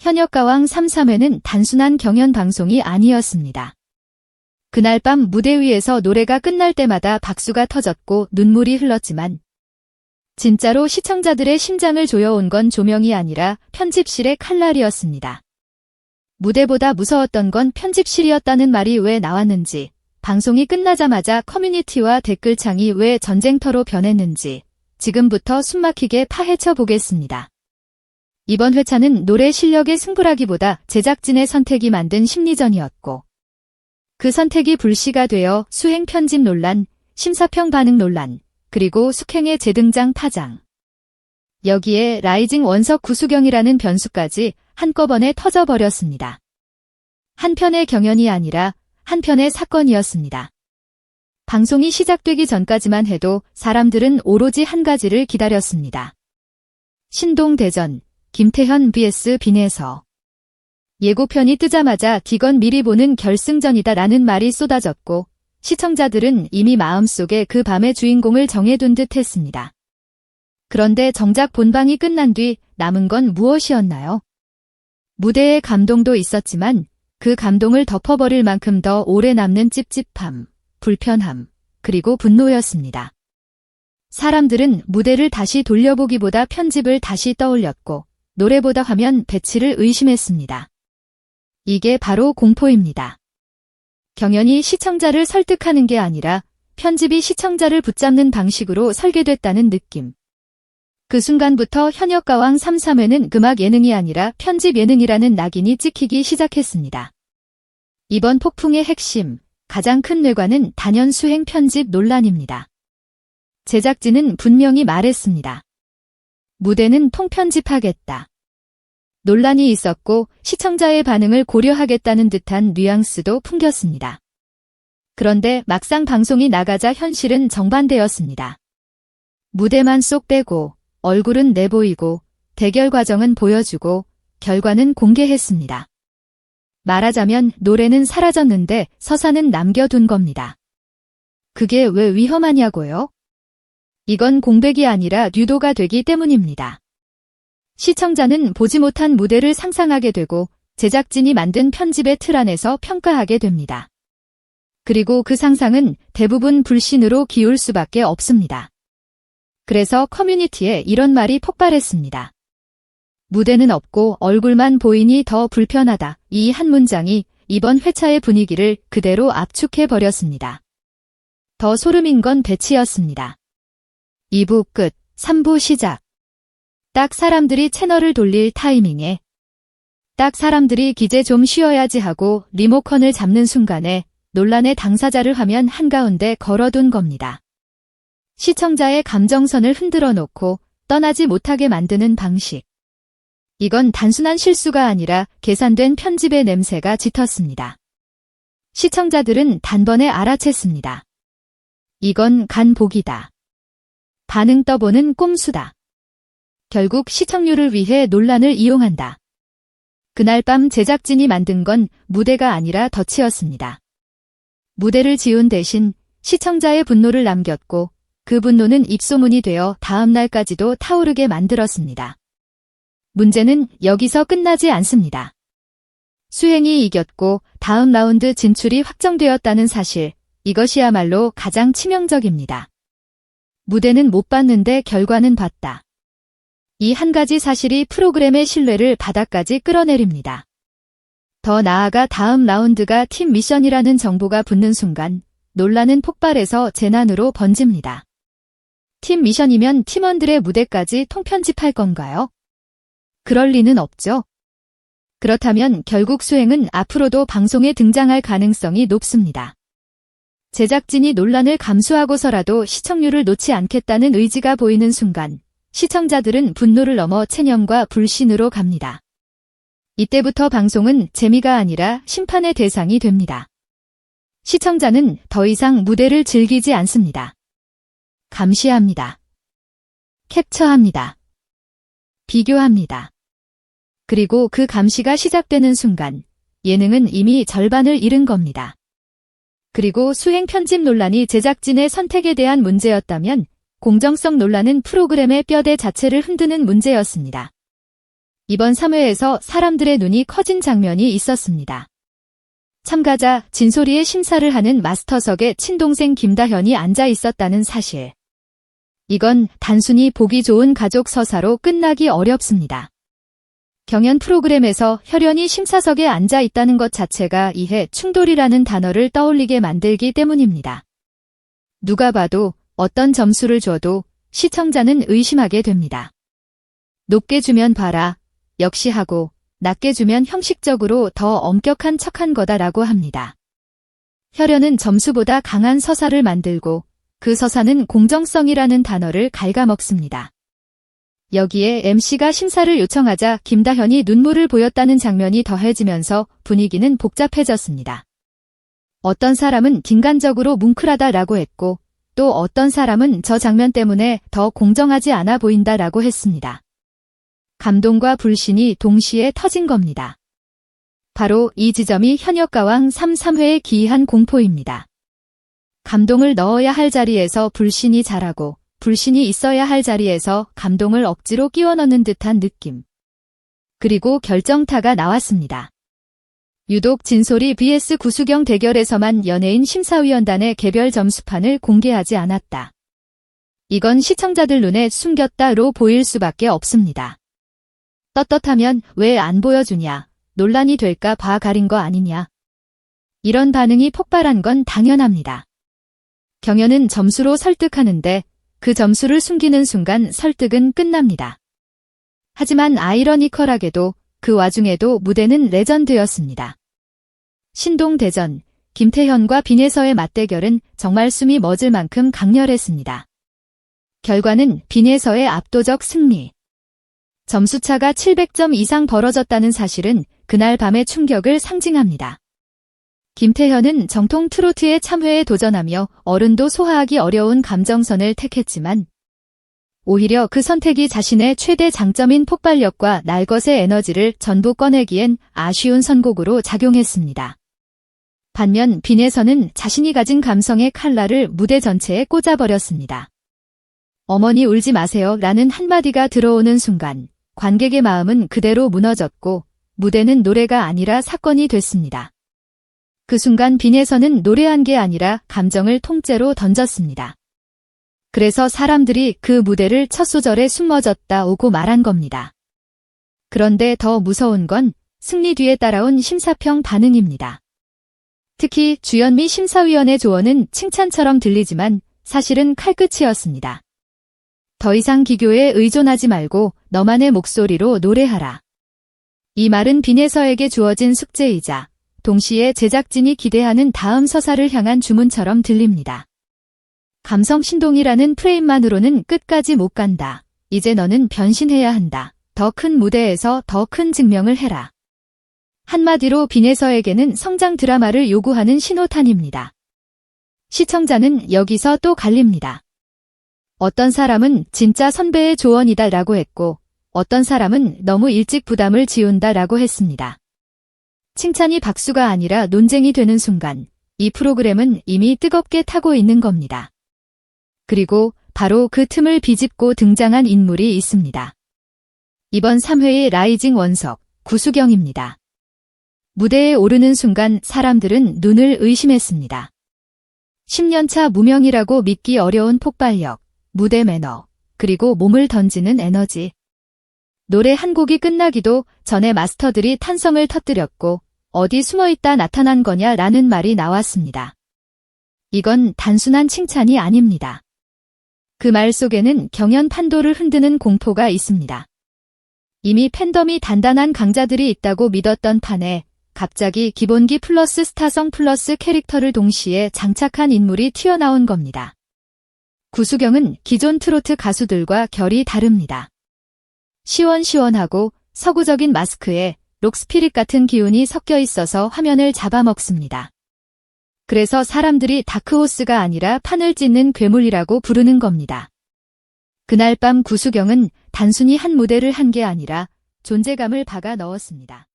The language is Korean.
현역가왕 3, 3회는 단순한 경연 방송이 아니었습니다. 그날 밤 무대 위에서 노래가 끝날 때마다 박수가 터졌고 눈물이 흘렀지만 진짜로 시청자들의 심장을 조여온 건 조명이 아니라 편집실의 칼날이었습니다. 무대보다 무서웠던 건 편집실이었다는 말이 왜 나왔는지, 방송이 끝나자마자 커뮤니티와 댓글창이 왜 전쟁터로 변했는지 지금부터 숨막히게 파헤쳐 보겠습니다. 이번 회차는 노래 실력의 승부라기보다 제작진의 선택이 만든 심리전이었고, 그 선택이 불씨가 되어 수행 편집 논란, 심사평 반응 논란, 그리고 숙행의 재등장 파장. 여기에 라이징 원석 구수경이라는 변수까지 한꺼번에 터져버렸습니다. 한 편의 경연이 아니라 한 편의 사건이었습니다. 방송이 시작되기 전까지만 해도 사람들은 오로지 한 가지를 기다렸습니다. 신동대전, 김태현 vs 빈에서 예고편이 뜨자마자 기건 미리 보는 결승전이다 라는 말이 쏟아졌고 시청자들은 이미 마음속에 그 밤의 주인공을 정해둔 듯 했습니다. 그런데 정작 본방이 끝난 뒤 남은 건 무엇이었나요? 무대의 감동도 있었지만 그 감동을 덮어버릴 만큼 더 오래 남는 찝찝함, 불편함, 그리고 분노였습니다. 사람들은 무대를 다시 돌려보기보다 편집을 다시 떠올렸고 노래보다 화면 배치를 의심했습니다. 이게 바로 공포입니다. 경연이 시청자를 설득하는 게 아니라 편집이 시청자를 붙잡는 방식으로 설계됐다는 느낌. 그 순간부터 현역가왕 3, 3회는 음악 예능이 아니라 편집 예능이라는 낙인이 찍히기 시작했습니다. 이번 폭풍의 핵심, 가장 큰 뇌관은 단연 수행 편집 논란입니다. 제작진은 분명히 말했습니다. 무대는 통편집하겠다. 논란이 있었고 시청자의 반응을 고려하겠다는 듯한 뉘앙스도 풍겼습니다. 그런데 막상 방송이 나가자 현실은 정반대였습니다. 무대만 쏙 빼고 얼굴은 내보이고 대결 과정은 보여주고 결과는 공개했습니다. 말하자면 노래는 사라졌는데 서사는 남겨둔 겁니다. 그게 왜 위험하냐고요? 이건 공백이 아니라 유도가 되기 때문입니다. 시청자는 보지 못한 무대를 상상하게 되고 제작진이 만든 편집의 틀 안에서 평가하게 됩니다. 그리고 그 상상은 대부분 불신으로 기울 수밖에 없습니다. 그래서 커뮤니티에 이런 말이 폭발했습니다. 무대는 없고 얼굴만 보이니 더 불편하다. 이 한 문장이 이번 회차의 분위기를 그대로 압축해 버렸습니다. 더 소름인 건 배치였습니다. 2부 끝, 3부 시작. 딱 사람들이 채널을 돌릴 타이밍에 딱 사람들이 기재 좀 쉬어야지 하고 리모컨을 잡는 순간에 논란의 당사자를 화면 한가운데 걸어둔 겁니다. 시청자의 감정선을 흔들어 놓고 떠나지 못하게 만드는 방식. 이건 단순한 실수가 아니라 계산된 편집의 냄새가 짙었습니다. 시청자들은 단번에 알아챘습니다. 이건 간복이다. 반응 떠보는 꼼수다. 결국 시청률을 위해 논란을 이용한다. 그날 밤 제작진이 만든 건 무대가 아니라 덫이었습니다. 무대를 지운 대신 시청자의 분노를 남겼고 그 분노는 입소문이 되어 다음 날까지도 타오르게 만들었습니다. 문제는 여기서 끝나지 않습니다. 수행이 이겼고 다음 라운드 진출이 확정되었다는 사실, 이것이야말로 가장 치명적입니다. 무대는 못 봤는데 결과는 봤다. 이 한 가지 사실이 프로그램의 신뢰를 바닥까지 끌어내립니다. 더 나아가 다음 라운드가 팀 미션이라는 정보가 붙는 순간 논란은 폭발해서 재난으로 번집니다. 팀 미션이면 팀원들의 무대까지 통편집할 건가요? 그럴 리는 없죠. 그렇다면 결국 수행은 앞으로도 방송에 등장할 가능성이 높습니다. 제작진이 논란을 감수하고서라도 시청률을 놓지 않겠다는 의지가 보이는 순간 시청자들은 분노를 넘어 체념과 불신으로 갑니다. 이때부터 방송은 재미가 아니라 심판의 대상이 됩니다. 시청자는 더 이상 무대를 즐기지 않습니다. 감시합니다. 캡처합니다. 비교합니다. 그리고 그 감시가 시작되는 순간 예능은 이미 절반을 잃은 겁니다. 그리고 수행 편집 논란이 제작진의 선택에 대한 문제였다면 공정성 논란은 프로그램의 뼈대 자체를 흔드는 문제였습니다. 이번 3회에서 사람들의 눈이 커진 장면이 있었습니다. 참가자 진소리의 심사를 하는 마스터석에 친동생 김다현이 앉아 있었다는 사실. 이건 단순히 보기 좋은 가족 서사로 끝나기 어렵습니다. 경연 프로그램에서 혈연이 심사석에 앉아 있다는 것 자체가 이해 충돌이라는 단어를 떠올리게 만들기 때문입니다. 누가 봐도 어떤 점수를 줘도 시청자는 의심하게 됩니다. 높게 주면 봐라, 역시 하고, 낮게 주면 형식적으로 더 엄격한 척한 거다라고 합니다. 혈연은 점수보다 강한 서사를 만들고 그 서사는 공정성이라는 단어를 갉아먹습니다. 여기에 MC가 심사를 요청하자 김다현이 눈물을 보였다는 장면이 더해지면서 분위기는 복잡해졌습니다. 어떤 사람은 딩간적으로 뭉클하다라고 했고 또 어떤 사람은 저 장면 때문에 더 공정하지 않아 보인다라고 했습니다. 감동과 불신이 동시에 터진 겁니다. 바로 이 지점이 현역가왕 3, 3회에 기이한 공포입니다. 감동을 넣어야 할 자리에서 불신이 자라고 불신이 있어야 할 자리에서 감동을 억지로 끼워 넣는 듯한 느낌. 그리고 결정타가 나왔습니다. 유독 진솔이 vs 구수경 대결에서만 연예인 심사위원단의 개별 점수판을 공개하지 않았다. 이건 시청자들 눈에 숨겼다로 보일 수밖에 없습니다. 떳떳하면 왜 안 보여주냐, 논란이 될까 봐 가린 거 아니냐. 이런 반응이 폭발한 건 당연합니다. 경연은 점수로 설득하는데 그 점수를 숨기는 순간 설득은 끝납니다. 하지만 아이러니컬하게도 그 와중에도 무대는 레전드였습니다. 신동대전, 김태현과 빈에서의 맞대결은 정말 숨이 멎을 만큼 강렬했습니다. 결과는 빈에서의 압도적 승리. 점수차가 700점 이상 벌어졌다는 사실은 그날 밤의 충격을 상징합니다. 김태현은 정통 트로트의 참회에 도전하며 어른도 소화하기 어려운 감정선을 택했지만 오히려 그 선택이 자신의 최대 장점인 폭발력과 날것의 에너지를 전부 꺼내기엔 아쉬운 선곡으로 작용했습니다. 반면 빈에서는 자신이 가진 감성의 칼날을 무대 전체에 꽂아버렸습니다. 어머니 울지 마세요 라는 한마디가 들어오는 순간 관객의 마음은 그대로 무너졌고 무대는 노래가 아니라 사건이 됐습니다. 그 순간 빈에서는 노래한 게 아니라 감정을 통째로 던졌습니다. 그래서 사람들이 그 무대를 첫 소절에 숨어졌다 오고 말한 겁니다. 그런데 더 무서운 건 승리 뒤에 따라온 심사평 반응입니다. 특히 주연미 심사위원의 조언은 칭찬처럼 들리지만 사실은 칼끝이었습니다. 더 이상 기교에 의존하지 말고 너만의 목소리로 노래하라. 이 말은 빈에서에게 주어진 숙제이자 동시에 제작진이 기대하는 다음 서사를 향한 주문처럼 들립니다. 감성 신동이라는 프레임만으로는 끝까지 못 간다. 이제 너는 변신해야 한다. 더 큰 무대에서 더 큰 증명을 해라. 한마디로 빈에서에게는 성장 드라마를 요구하는 신호탄입니다. 시청자는 여기서 또 갈립니다. 어떤 사람은 진짜 선배의 조언이다 라고 했고 어떤 사람은 너무 일찍 부담을 지운다 라고 했습니다. 칭찬이 박수가 아니라 논쟁이 되는 순간 이 프로그램은 이미 뜨겁게 타고 있는 겁니다. 그리고 바로 그 틈을 비집고 등장한 인물이 있습니다. 이번 3회의 라이징 원석, 구수경입니다. 무대에 오르는 순간 사람들은 눈을 의심했습니다. 10년차 무명이라고 믿기 어려운 폭발력, 무대 매너, 그리고 몸을 던지는 에너지. 노래 한 곡이 끝나기도 전에 마스터들이 탄성을 터뜨렸고 어디 숨어있다 나타난 거냐 라는 말이 나왔습니다. 이건 단순한 칭찬이 아닙니다. 그 말 속에는 경연 판도를 흔드는 공포가 있습니다. 이미 팬덤이 단단한 강자들이 있다고 믿었던 판에 갑자기 기본기 플러스 스타성 플러스 캐릭터를 동시에 장착한 인물이 튀어나온 겁니다. 구수경은 기존 트로트 가수들과 결이 다릅니다. 시원시원하고 서구적인 마스크에 록스피릿 같은 기운이 섞여 있어서 화면을 잡아먹습니다. 그래서 사람들이 다크호스가 아니라 판을 찢는 괴물이라고 부르는 겁니다. 그날 밤 구수경은 단순히 한 무대를 한 게 아니라 존재감을 박아 넣었습니다.